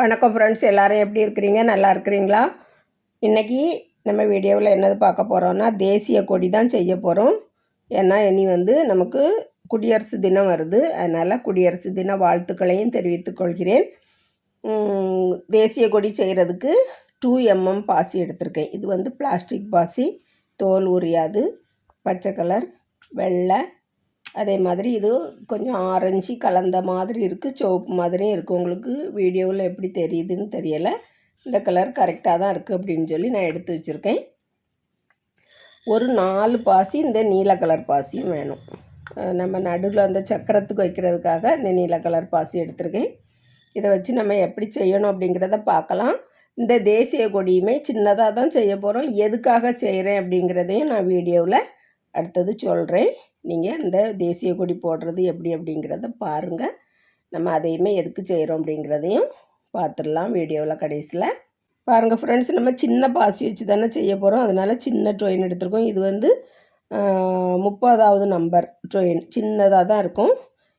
வணக்கம் ஃப்ரெண்ட்ஸ் எல்லோரும் எப்படி இருக்கிறீங்க? நல்லா இருக்கிறீங்களா? இன்றைக்கி நம்ம வீடியோவில் என்னது பார்க்க போகிறோன்னா தேசிய கொடி தான் செய்ய போகிறோம் ஏன்னா இனி வந்து நமக்கு குடியரசு தினம் வருது. அதனால் குடியரசு தின வாழ்த்துக்களையும் தெரிவித்துக் கொள்கிறேன். தேசிய கொடி செய்கிறதுக்கு டூ எம்எம் பாசி எடுத்திருக்கேன். இது வந்து பிளாஸ்டிக் பாசி. தோல் உரியாது. பச்சை கலர் வெள்ளை அதே மாதிரி இது கொஞ்சம் ஆரஞ்சு கலந்த மாதிரி இருக்குது சிவப்பு மாதிரியும் இருக்குது உங்களுக்கு வீடியோவில் எப்படி தெரியுதுன்னு தெரியலை. இந்த கலர் கரெக்டாக தான் இருக்குது அப்படின்னு சொல்லி நான் எடுத்து வச்சுருக்கேன். ஒரு நாலு பாசி இந்த நீல கலர் பாசியும் வேணும். நம்ம நடுவில் அந்த சக்கரத்துக்கு வைக்கிறதுக்காக இந்த நீல கலர் பாசி எடுத்திருக்கேன். இதை வச்சு நம்ம எப்படி செய்யணும் அப்படிங்கிறத பார்க்கலாம். இந்த தேசிய கொடியுமே சின்னதாக தான் செய்ய போகிறோம் எதுக்காக செய்கிறேன் அப்படிங்கிறதையும் நான் வீடியோவில் அடுத்தது சொல்கிறேன் நீங்கள் இந்த தேசிய கொடி போடுறது எப்படி அப்படிங்கிறத பாருங்கள் நம்ம அதையுமே எதுக்கு செய்கிறோம் அப்படிங்கிறதையும் பார்த்துடலாம் வீடியோவில் கடைசியில். பாருங்கள் ஃப்ரெண்ட்ஸ் நம்ம சின்ன பாசி வச்சு தானே செய்ய போகிறோம் அதனால் சின்ன ட்ரெயின் எடுத்திருக்கோம். இது வந்து முப்பதாவது நம்பர் ட்ரெயின் சின்னதாக தான் இருக்கும்.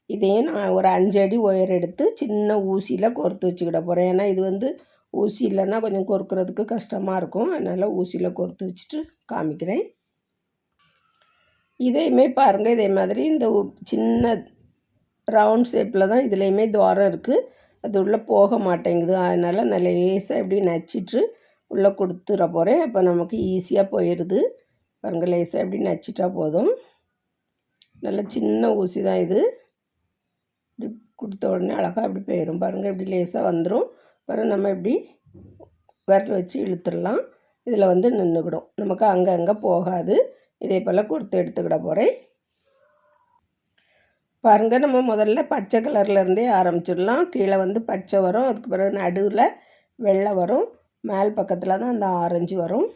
இதையும் நான் ஒரு அஞ்சு அடி ஒயர் எடுத்து சின்ன ஊசியில் கோர்த்து வச்சுக்கிட போகிறேன் ஏன்னா இது வந்து ஊசி இல்லைன்னா கொஞ்சம் கொறுக்கிறதுக்கு கஷ்டமாக இருக்கும். அதனால் ஊசியில் கோர்த்து வச்சுட்டு காமிக்கிறேன். இதையுமே பாருங்கள் இதே மாதிரி இந்த சின்ன ரவுண்ட் ஷேப்பில் தான் இதுலேயுமே துவாரம் இருக்குது அது உள்ளே போக மாட்டேங்குது. அதனால் நான் லேசாக இப்படி நச்சிட்டு உள்ளே கொடுத்துட போகிறேன் அப்போ நமக்கு ஈஸியாக போயிடுது பாருங்கள் லேசாக இப்படி நச்சிட்டா போதும். நல்ல சின்ன ஊசி தான் இது. இப்படி கொடுத்த உடனே அழகாக இப்படி போயிடும் பாருங்கள் இப்படி லேசாக வந்துடும் பிறகு நம்ம இப்படி விரல் வச்சு இழுத்துடலாம். இதில் வந்து நின்றுக்கிடும் நமக்கு அங்கங்கே போகாது. இதே போல் கொடுத்து எடுத்துக்கிட போகிறேன் பாருங்கள் நம்ம முதல்ல பச்சை கலர்லேருந்தே ஆரம்பிச்சிடலாம். கீழே வந்து பச்சை வரும் அதுக்கு பிறகு நடுவில் வெள்ளை வரும். மேல் பக்கத்தில் தான் அந்த ஆரஞ்சு வரும்.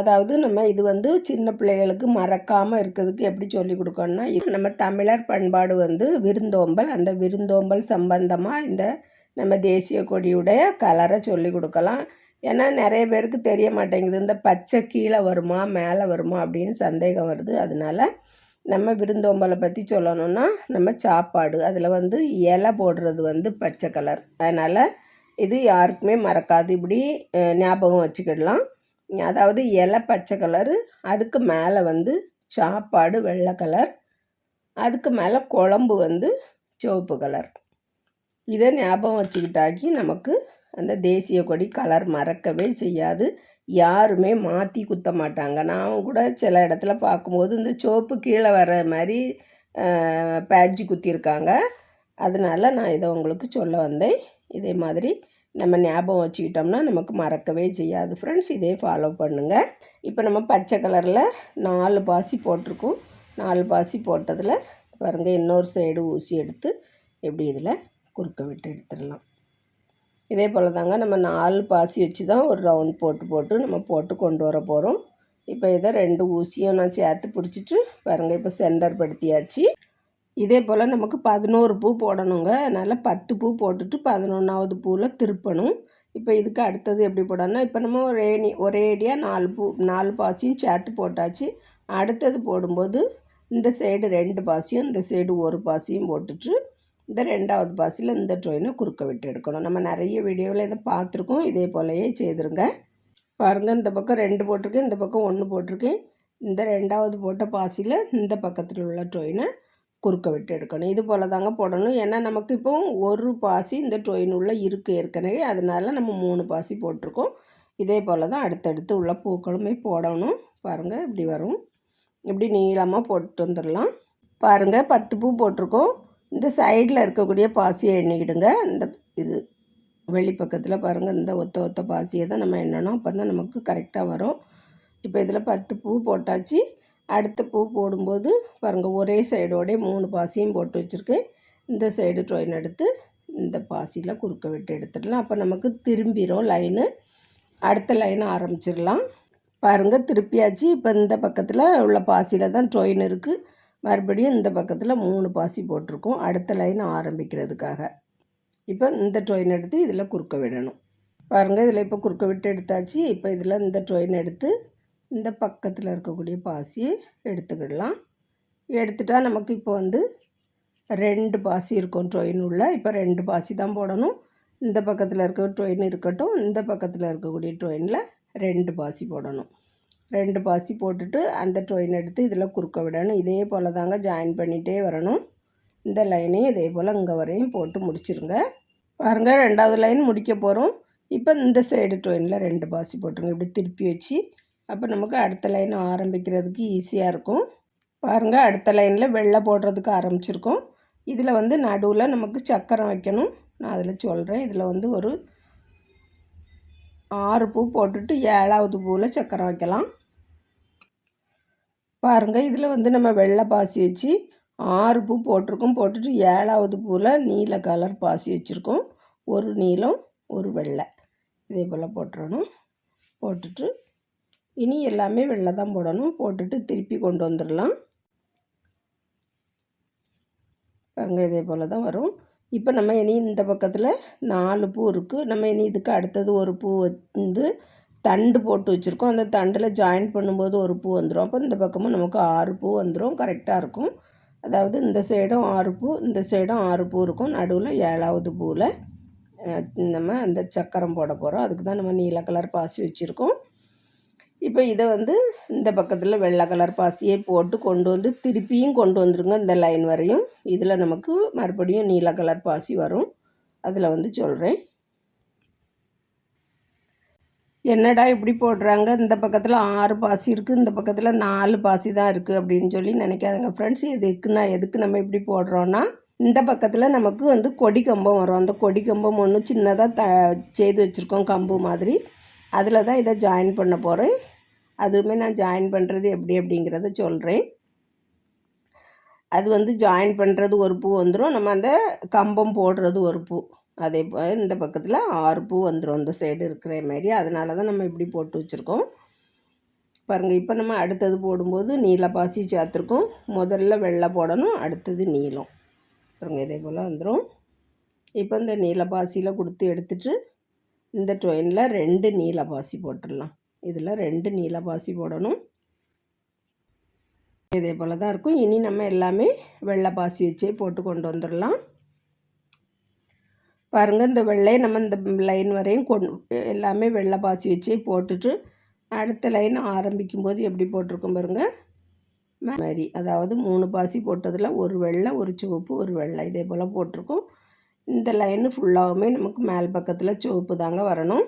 அதாவது நம்ம இது வந்து சின்ன பிள்ளைகளுக்கு மறக்காமல் இருக்கிறதுக்கு எப்படி சொல்லி கொடுக்கணும்னா இது நம்ம தமிழர் பண்பாடு வந்து விருந்தோம்பல் அந்த விருந்தோம்பல் சம்பந்தமாக இந்த நம்ம தேசிய கொடியுடைய கலரை சொல்லி கொடுக்கலாம். ஏன்னா நிறைய பேருக்கு தெரிய மாட்டேங்குது. இந்த பச்சை கீழே வருமா மேலே வருமா அப்படின்னு சந்தேகம் வருது. அதனால நம்ம விருந்தோம்பலை பற்றி சொல்லணும்னா நம்ம சாப்பாடு. அதில் வந்து இலை போடுறது வந்து பச்சை கலர் அதனால் இது யாருக்குமே மறக்காது. இப்படி ஞாபகம் வச்சுக்கிடலாம். அதாவது இலை பச்சை கலரு அதுக்கு மேலே வந்து சாப்பாடு வெள்ளை கலர் அதுக்கு மேலே குழம்பு வந்து சிவப்பு கலர் இதை ஞாபகம் வச்சுக்கிட்டாக்கி நமக்கு அந்த தேசிய கொடி கலர் மறக்கவே செய்யாது. யாருமே மாற்றி குத்த மாட்டாங்க. நான் கூட சில இடத்துல பார்க்கும்போது இந்த சோப்பு கீழே வர மாதிரி பேட்ஜி குத்திருக்காங்க. அதனால நான் இதை உங்களுக்கு சொல்ல வந்தேன். இதே மாதிரி நம்ம ஞாபகம் வச்சுக்கிட்டோம்னா நமக்கு மறக்கவே செய்யாது. ஃப்ரெண்ட்ஸ் இதே ஃபாலோ பண்ணுங்கள் இப்போ நம்ம பச்சை கலரில் நாலு பாசி போட்டிருக்கோம். நாலு பாசி போட்டதில் பாருங்கள் இன்னொரு சைடு ஊசி எடுத்து எப்படி இதில் குறுக்க விட்டு எடுத்துடலாம். இதே போல் தாங்க நம்ம நாலு பாசி வச்சு தான் ஒரு ரவுண்ட் போட்டு போட்டு நம்ம போட்டு கொண்டு வர போகிறோம் இப்போ இதை ரெண்டு ஊசியும் நான் சேர்த்து பிடிச்சிட்டு பாருங்கள் இப்போ சென்டர் படுத்தியாச்சு. இதே போல் நமக்கு பதினோரு பூ போடணுங்க. அதனால் பத்து பூ போட்டுட்டு பதினொன்றாவது பூவில் திருப்பணும். இப்போ இதுக்கு அடுத்தது எப்படி போடணும்னா இப்போ நம்ம ஒரே ஒரேடியாக நாலு பூ நாலு பாசியும் சேர்த்து போட்டாச்சு. அடுத்தது போடும்போது இந்த சைடு ரெண்டு பாசியும் இந்த சைடு ஒரு பாசியும் போட்டுட்டு இந்த ரெண்டாவது பாசியில் இந்த ட்ரெயினை குறுக்க விட்டு எடுக்கணும். நம்ம நிறைய வீடியோவில் இதை பார்த்துருக்கோம். இதே போலயே செய்திருங்க. பாருங்கள் இந்த பக்கம் ரெண்டு போட்டிருக்கேன் இந்த பக்கம் ஒன்று போட்டிருக்கேன். இந்த ரெண்டாவது போட்ட பாசியில் இந்த பக்கத்தில் உள்ள ட்ரெயினை குறுக்க விட்டு எடுக்கணும். இது போல் தாங்க போடணும். ஏன்னா நமக்கு இப்போ ஒரு பாசி இந்த ட்ரெயின் உள்ள இருக்குது ஏற்கனவே. அதனால் நம்ம மூணு பாசி போட்டிருக்கோம். இதே போல் தான் அடுத்தடுத்து உள்ள பூக்களுமே போடணும். பாருங்கள் இப்படி வரும். இப்படி நீளமாக போட்டு வந்துடலாம். பாருங்கள் பத்து பூ போட்டிருக்கோம். இந்த சைடில் இருக்கக்கூடிய பாசியை எண்ணிக்கிடுங்க. இந்த இது வெளிப்பக்கத்தில் பாருங்கள் இந்த ஒத்த ஒத்த பாசியை தான் நம்ம எண்ணணும். அப்போ தான் நமக்கு கரெக்டாக வரும். இப்போ இதில் பத்து பூ போட்டாச்சு. அடுத்த பூ போடும்போது பாருங்கள் ஒரே சைடோடே மூணு பாசியும் போட்டு வச்சுருக்கேன் இந்த சைடு ட்ரெயின் எடுத்து இந்த பாசியில் குறுக்க விட்டு எடுத்துடலாம். அப்போ நமக்கு திரும்பிடும் லைனு அடுத்த லைனை ஆரம்பிச்சிடலாம். பாருங்கள் திருப்பியாச்சு. இப்போ இந்த பக்கத்தில் உள்ள பாசியில் தான் ட்ரெயின் இருக்குது மறுபடியும் இந்த பக்கத்தில் மூணு பாசி போட்டிருக்கோம். அடுத்த லைன் ஆரம்பிக்கிறதுக்காக. இப்போ இந்த ட்ரெயின் எடுத்து இதில் குறுக்க விடணும். பாருங்கள் இதில் இப்போ குறுக்க விட்டு எடுத்தாச்சு. இப்போ இதில் இந்த ட்ரெயின் எடுத்து இந்த பக்கத்தில் இருக்கக்கூடிய பாசியை எடுத்துக்கிடலாம். எடுத்துட்டால் நமக்கு இப்போ வந்து ரெண்டு பாசி இருக்கும் ட்ரெயின் உள்ள. இப்போ ரெண்டு பாசி தான் போடணும். இந்த பக்கத்தில் இருக்க டொயின் இருக்கட்டும் இந்த பக்கத்தில் இருக்கக்கூடிய டொயினில் ரெண்டு பாசி போடணும். ரெண்டு பாசி போட்டுட்டு அந்த டொயின் எடுத்து இதில் குறுக்க விடணும். இதே போல் தாங்க ஜாயின் பண்ணிகிட்டே வரணும். இந்த லைனையும் இதே போல் இங்கே வரையும் போட்டு முடிச்சிருங்க. பாருங்கள் ரெண்டாவது லைன் முடிக்க போகிறோம் இப்போ இந்த சைடு டொயினில் ரெண்டு பாசி போட்டுருங்க. இப்படி திருப்பி வச்சு அப்போ நமக்கு அடுத்த லைன் ஆரம்பிக்கிறதுக்கு ஈஸியாக இருக்கும். பாருங்கள் அடுத்த லைனில் வெள்ளை போடுறதுக்கு ஆரம்பிச்சிருக்கோம். இதில் வந்து நடுவில் நமக்கு சக்கரம் வைக்கணும். நான் அதில் சொல்கிறேன் இதில் வந்து ஒரு ஆறு பூ போட்டுட்டு ஏழாவது பூவில் சக்கரம் வைக்கலாம். பாருங்கள் இதில் வந்து நம்ம வெள்ளை பாசி வச்சு ஆறு பூ போட்டிருக்கோம். போட்டுட்டு ஏழாவது பூவில் நீல கலர் பாசி வச்சுருக்கோம். ஒரு நீலம் ஒரு வெள்ளை. இதே போல் போட்டுறணும். போட்டுட்டு இனி எல்லாமே வெள்ளை தான் போடணும். போட்டுட்டு திருப்பி கொண்டு வந்துடலாம். பாருங்கள் இதே போல் தான் வரும். இப்போ நம்ம இனி இந்த பக்கத்தில் நாலு பூ இருக்குது நம்ம இனி இதுக்கு அடுத்தது ஒரு பூ வந்து தண்டு போட்டு வச்சுருக்கோம். அந்த தண்டில் ஜாயின் பண்ணும்போது ஒரு பூ வந்துடும் அப்போ இந்த பக்கமும் நமக்கு ஆறு பூ வந்துடும் கரெக்டாக இருக்கும். அதாவது இந்த சைடும் ஆறு பூ இந்த சைடும் ஆறு பூ இருக்கும். நடுவில் ஏழாவது பூவில் நம்ம அந்த சக்கரம் போட போகிறோம் அதுக்கு தான் நம்ம நீல கலர் பாசி வச்சுருக்கோம். இப்போ இதை வந்து இந்த பக்கத்தில் வெள்ளை கலர் பாசியை போட்டு கொண்டு வந்து திருப்பியும் கொண்டு வந்துருங்க. இந்த லைன் வரையும். இதில் நமக்கு மறுபடியும் நீல கலர் பாசி வரும். அதில் வந்து சொல்கிறேன் என்னடா இப்படி போடுறாங்க? இந்த பக்கத்தில் ஆறு பாசி இருக்குது இந்த பக்கத்தில் நாலு பாசி தான் இருக்குது அப்படின்னு சொல்லி நினைக்காதுங்க ஃப்ரெண்ட்ஸ் எதுக்குன்னா எதுக்கு நம்ம இப்படி போடுறோன்னா இந்த பக்கத்தில் நமக்கு வந்து கொடி கம்பம் வரும். அந்த கொடி கம்பம் ஒன்று சின்னதாக த செய்து வச்சுருக்கோம் கம்பு மாதிரி. அதில் தான் இதை ஜாயின் பண்ண போகிறேன் அதுவுமே நான் ஜாயின் பண்ணுறது எப்படி அப்படிங்கிறத சொல்கிறேன் அது வந்து ஜாயின் பண்ணுறது ஒரு பூ வந்துடும் நம்ம அந்த கம்பம் போடுறது ஒரு பூ. அதே போல் இந்த பக்கத்தில் ஆறு பூ வந்துடும் இந்த சைடு இருக்கிற மாதிரி அதனால தான் நம்ம இப்படி போட்டு வச்சுருக்கோம். பாருங்கள் இப்போ நம்ம அடுத்தது போடும்போது நீல பாசி சேர்த்துருக்கோம். முதல்ல வெள்ளை போடணும் அடுத்தது நீளம் பாருங்கள் இதே போல் வந்துடும் இப்போ இந்த நீல பாசியில் கொடுத்து எடுத்துகிட்டு இந்த ட்ரெயினில் ரெண்டு நீல பாசி போட்டுடலாம். இதில் ரெண்டு நீல பாசி போடணும். இதே போல் தான் இருக்கும். இனி நம்ம எல்லாமே வெள்ளை பாசி வச்சே போட்டு கொண்டு வந்துடலாம். பாருங்கள் இந்த வெள்ளையை நம்ம இந்த லைன் வரையும் கொண்டு எல்லாமே வெள்ளை பாசி வச்சு போட்டுட்டு அடுத்த லைன் ஆரம்பிக்கும் போது எப்படி போட்டிருக்கோம் பாருங்கள் மாதிரி அதாவது மூணு பாசி போட்டதில் ஒரு வெள்ளை ஒரு சிவப்பு ஒரு வெள்ளை இதே போல் போட்டிருக்கோம். இந்த லைனு ஃபுல்லாகவுமே நமக்கு மேல் பக்கத்தில் சிவப்பு தாங்க வரணும்.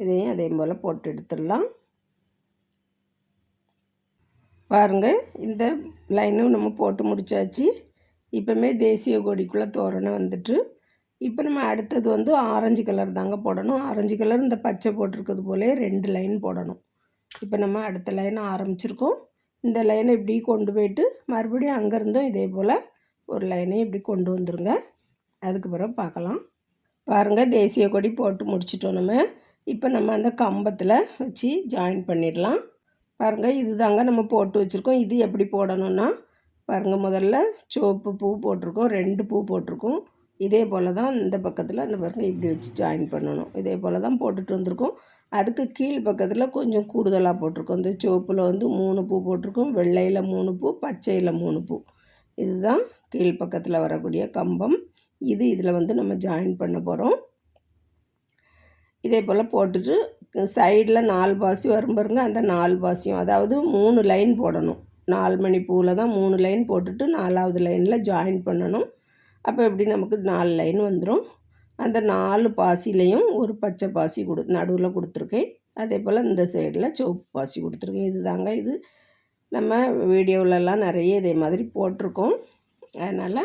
இதையும் அதே போல் போட்டு எடுத்துடலாம். பாருங்கள் இந்த லைனும் நம்ம போட்டு முடித்தாச்சு இப்போமே தேசிய கொடிக்குள்ளே தோரணை வந்துட்டு இப்போ நம்ம அடுத்தது வந்து ஆரஞ்சு கலர் தாங்க போடணும். ஆரஞ்சு கலர் இந்த பச்சை போட்டிருக்கிறது போலே ரெண்டு லைன் போடணும். இப்போ நம்ம அடுத்த லைன் ஆரம்பிச்சிருக்கோம். இந்த லைனை இப்படி கொண்டு போயிட்டு மறுபடியும் அங்கேருந்தும் இதே போல் ஒரு லைனை இப்படி கொண்டு வந்துருங்க. அதுக்கு பிறகு பார்க்கலாம். பாருங்கள் தேசிய கொடி போட்டு முடிச்சிட்டோம் நம்ம. இப்போ நம்ம அந்த கம்பத்தில் வச்சு ஜாயின் பண்ணிடலாம். பாருங்கள் இது தாங்க நம்ம போட்டு வச்சுருக்கோம். இது எப்படி போடணுன்னா பாருங்கள் முதல்ல சோப்பு பூ போட்டிருக்கோம். ரெண்டு பூ போட்டிருக்கோம். இதே போல் தான் இந்த பக்கத்தில் அந்த பாருங்கள் இப்படி வச்சு ஜாயின் பண்ணணும். இதே போல் தான் போட்டுட்டு வந்திருக்கோம். அதுக்கு கீழ் பக்கத்தில் கொஞ்சம் கூடுதலாக போட்டிருக்கோம். இந்த சோப்பில் வந்து மூணு பூ போட்டிருக்கோம். வெள்ளையில் மூணு பூ பச்சையில் மூணு பூ. இதுதான் கீழ் பக்கத்தில் வரக்கூடிய கம்பம். இது இதில் வந்து நம்ம ஜாயின் பண்ண போகிறோம் இதே போல் போட்டுட்டு சைடில் நாலு பாசி வரும் பாருங்க. அந்த நாலு பாசியும் அதாவது மூணு லைன் போடணும். நாலு மணி பூவில் தான் மூணு லைன் போட்டுட்டு நாலாவது லைனில் ஜாயின் பண்ணணும். அப்போ எப்படி நமக்கு நாலு லைன் வந்துடும் அந்த நாலு பாசிலையும் ஒரு பச்சை பாசி கொடு நடுவில் கொடுத்துருக்கேன். அதே போல் இந்த சைடில் சிவப்பு பாசி கொடுத்துருக்கேன். இது தாங்க இது. நம்ம வீடியோவிலலாம் நிறைய இதே மாதிரி போட்டிருக்கோம். அதனால்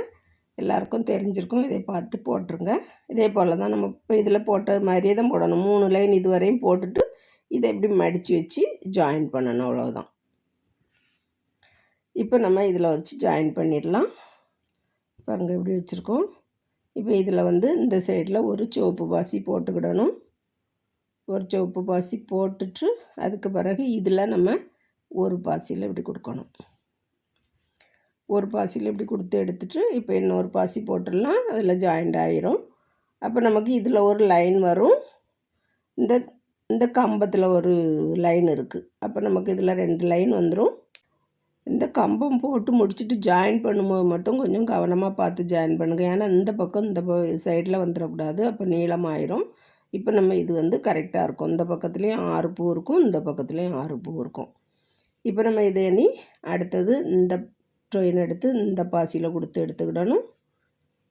எல்லாருக்கும் தெரிஞ்சிருக்கும். இதை பார்த்து போட்டுருங்க. இதே போல் தான் நம்ம இப்போ இதில் போட்ட மாதிரியே தான் போடணும். மூணு லைன் இது வரையும் போட்டுட்டு இதை எப்படி மடித்து வச்சு ஜாயின் பண்ணணும். அவ்வளோதான் இப்போ நம்ம இதில் வச்சு ஜாயின் பண்ணிடலாம். பாருங்கள் எப்படி வச்சுருக்கோம். இப்போ இதில் வந்து இந்த சைடில் ஒரு சிவப்பு பாசி போட்டுக்கிடணும். ஒரு சிவப்பு பாசி போட்டுட்டு அதுக்கு பிறகு இதில் நம்ம ஒரு பாசியில் இப்படி கொடுக்கணும். ஒரு பாசியில் இப்படி கொடுத்து எடுத்துகிட்டு இப்போ இன்னொரு பாசி போட்டுடலாம். அதில் ஜாயிண்ட் ஆயிரும். அப்போ நமக்கு இதில் ஒரு லைன் வரும். இந்த இந்த கம்பத்தில் ஒரு லைன் இருக்குது அப்போ நமக்கு இதில் ரெண்டு லைன் வந்துடும் இந்த கம்பம் போட்டு முடிச்சுட்டு ஜாயின் பண்ணும்போது மட்டும் கொஞ்சம் கவனமாக பார்த்து ஜாயின் பண்ணுங்கள் ஏன்னா இந்த பக்கம் இந்த சைடில் வந்துடக்கூடாது. அப்போ நீளமாயிரும். இப்போ நம்ம இது வந்து கரெக்டாக இருக்கும். இந்த பக்கத்துலேயும் ஆறு பூ இருக்கும். இந்த பக்கத்துலேயும் ஆறு பூ இருக்கும். இப்போ நம்ம இதை நீ அடுத்தது இந்த ட்ரெயின் எடுத்து இந்த பாசியில் கொடுத்து எடுத்துக்கிடணும்.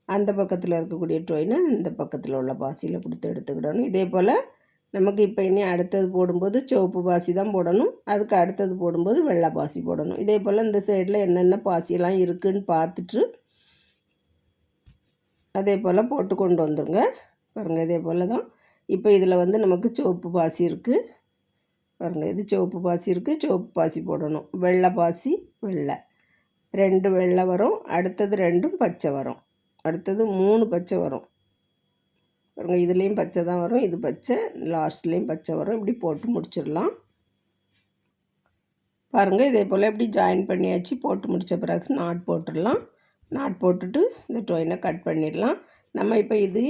அந்த பக்கத்தில் இருக்கக்கூடிய ட்ரெயினை இந்த பக்கத்தில் உள்ள பாசியில் கொடுத்து எடுத்துக்கிடணும். இதே போல் நமக்கு இப்போ இனி அடுத்தது போடும்போது சிவப்பு பாசி தான் போடணும். அதுக்கு அடுத்தது போடும்போது வெள்ளை பாசி போடணும். இதே போல் இந்த சைடில் என்னென்ன பாசியெல்லாம் இருக்குதுன்னு பார்த்துட்டு அதே போல் போட்டு கொண்டு வந்துடுங்க பாருங்கள் இதே போல் தான். இப்போ இதில் வந்து நமக்கு சிவப்பு பாசி இருக்குது பாருங்கள் இது சிவப்பு பாசி இருக்குது சிவப்பு பாசி போடணும். வெள்ளை பாசி வெள்ளை. ரெண்டு வெள்ளை வரும். அடுத்தது ரெண்டும் பச்சை வரும். அடுத்தது மூணு பச்சை வரும். பாருங்கள் இதுலேயும் பச்சை தான் வரும் இது பச்சை லாஸ்ட்லேயும் பச்சை வரும். இப்படி போட்டு முடிச்சிடலாம். பாருங்கள் இதே போல் இப்படி ஜாயின் பண்ணியாச்சு போட்டு முடித்த பிறகு நாட் போட்டுடலாம். நாட் போட்டுட்டு இந்த டொயினை கட் பண்ணிடலாம். நம்ம இப்போ இது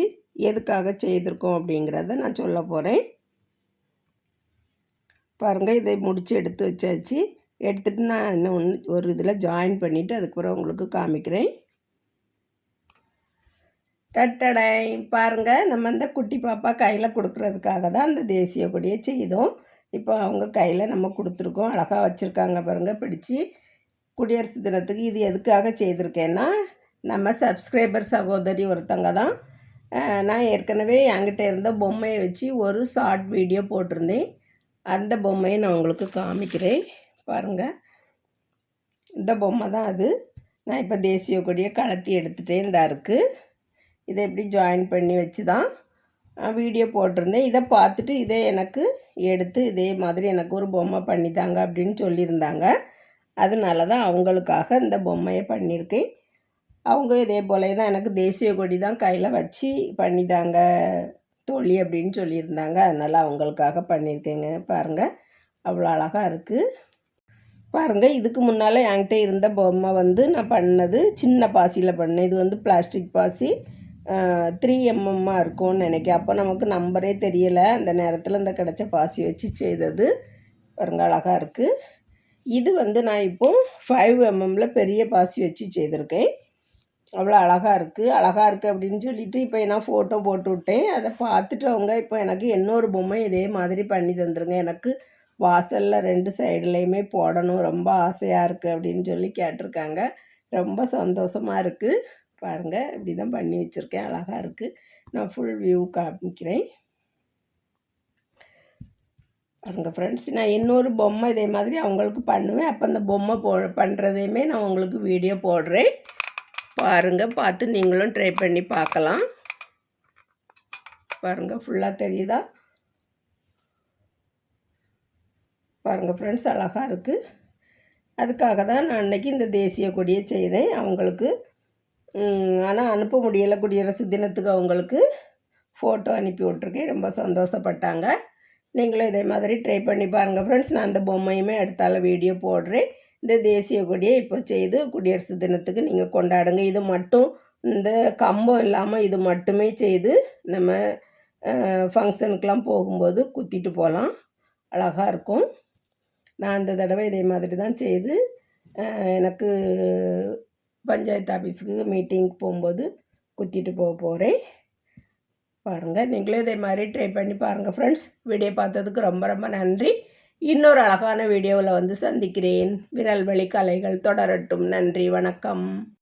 எதுக்காக செய்திருக்கோம் அப்படிங்கிறத நான் சொல்ல போகிறேன் பாருங்கள் இதை முடித்து எடுத்து வச்சாச்சு. எடுத்துகிட்டு நான் இன்னும் ஒரு இதில் ஜாயின் பண்ணிவிட்டு அதுக்கப்புறம் உங்களுக்கு காமிக்கிறேன். டட்டடை. பாருங்கள் நம்ம இந்த குட்டி பாப்பா கையில் கொடுக்குறதுக்காக தான் அந்த தேசிய கொடியை செய்தோம். இப்போ அவங்க கையில் நம்ம கொடுத்துருக்கோம். அழகாக வச்சுருக்காங்க பாருங்கள் பிடிச்சி. குடியரசு தினத்துக்கு இது எதுக்காக செய்திருக்கேன்னா நம்ம சப்ஸ்கிரைபர் சகோதரி ஒருத்தங்க தான். நான் ஏற்கனவே என்கிட்ட இருந்த பொம்மையை வச்சு ஒரு ஷார்ட் வீடியோ போட்டிருந்தேன். அந்த பொம்மையை நான் உங்களுக்கு காமிக்கிறேன். பாருங்கள் இந்த பொம்மை தான் அது. நான் இப்போ தேசிய கொடியை கலத்தி எடுத்துகிட்டே இருந்தா இருக்குது இதை எப்படி ஜாயின் பண்ணி வச்சு தான் வீடியோ போட்டிருந்தேன். இதை பார்த்துட்டு இதே எனக்கு எடுத்து இதே மாதிரி எனக்கு ஒரு பொம்மை பண்ணித்தாங்க அப்படின்னு சொல்லியிருந்தாங்க. அதனால தான் அவங்களுக்காக இந்த பொம்மையை பண்ணியிருக்கேன். அவங்க இதே போல தான் எனக்கு தேசிய கொடி தான் கையில் வச்சு பண்ணித்தாங்க தோழி அப்படின்னு சொல்லியிருந்தாங்க. அதனால் அவங்களுக்காக பண்ணியிருக்கேங்க. பாருங்கள் அவ்வளோ அழகாக இருக்குது பாருங்கள் இதுக்கு முன்னால் என்கிட்ட இருந்த பொம்மை வந்து நான் பண்ணது சின்ன பாசியில் பண்ணேன். இது வந்து பிளாஸ்டிக் பாசி. த்ரீ எம்எம்மாக இருக்கும்னு நினைக்கிறேன். அப்போ நமக்கு நம்பரே தெரியலை. அந்த நேரத்தில் இந்த கிடச்ச பாசி வச்சு செய்தது பாருங்க அழகாக இருக்குது இது வந்து நான் இப்போது ஃபைவ் எம்எம்மில் பெரிய பாசி வச்சு செய்திருக்கேன். அவ்வளோ அழகாக இருக்குது அழகாக இருக்குது அப்படின்னு சொல்லிட்டு இப்போ நான் ஃபோட்டோ போட்டு விட்டேன். அதை பார்த்துட்டு அவங்க இப்போ எனக்கு இன்னொரு பொம்மை இதே மாதிரி பண்ணி தந்துருங்க. எனக்கு வாசலில் ரெண்டு சைடுலேயுமே போடணும். ரொம்ப ஆசையாக இருக்குது அப்படின்னு சொல்லி கேட்டிருக்காங்க. ரொம்ப சந்தோஷமாக இருக்குது பாருங்கள் இப்படி தான் பண்ணி வச்சுருக்கேன். அழகாக இருக்குது நான் ஃபுல் வியூ காமிக்கிறேன். பாருங்கள் ஃப்ரெண்ட்ஸ் நான் இன்னொரு பொம்மை இதே மாதிரி அவங்களுக்கு பண்ணுவேன். அப்போ அந்த பொம்மை போ பண்ணுறதையுமே நான் உங்களுக்கு வீடியோ போடுறேன். பாருங்கள் பார்த்து நீங்களும் ட்ரை பண்ணி பார்க்கலாம். பாருங்கள் ஃபுல்லாக தெரியுதா? பாருங்கள் ஃப்ரெண்ட்ஸ் அழகாக இருக்குது அதுக்காக தான் நான் அன்றைக்கி இந்த தேசிய கொடியை செய்தேன். அவங்களுக்கு ஆனால் அனுப்ப முடியலை. குடியரசு தினத்துக்கு அவங்களுக்கு ஃபோட்டோ அனுப்பி விட்ருக்கேன் ரொம்ப சந்தோஷப்பட்டாங்க. நீங்களும் இதே மாதிரி ட்ரை பண்ணி பாருங்கள் ஃப்ரெண்ட்ஸ் நான் அந்த பொம்மையுமே எடுத்தால வீடியோ போடுறேன். இந்த தேசிய கொடியை இப்போ செய்து குடியரசு தினத்துக்கு நீங்கள் கொண்டாடுங்க. இது மட்டும் இந்த கம்பம் இல்லாமல் இது மட்டுமே செய்து நம்ம ஃபங்க்ஷனுக்கெலாம் போகும்போது குத்திட்டு போகலாம். அழகாக இருக்கும். நான் அந்த தடவை இதே மாதிரி தான் செய்து எனக்கு பஞ்சாயத்து ஆஃபீஸுக்கு மீட்டிங் போகும்போது குத்திட்டு போக போகிறேன் பாருங்கள் நீங்களும் இதே மாதிரி ட்ரை பண்ணி பாருங்கள் ஃப்ரெண்ட்ஸ் வீடியோ பார்த்ததுக்கு ரொம்ப ரொம்ப நன்றி. இன்னொரு அழகான வீடியோவில் வந்து சந்திக்கிறேன். விரல்வழி கலைகள் தொடரட்டும். நன்றி வணக்கம்.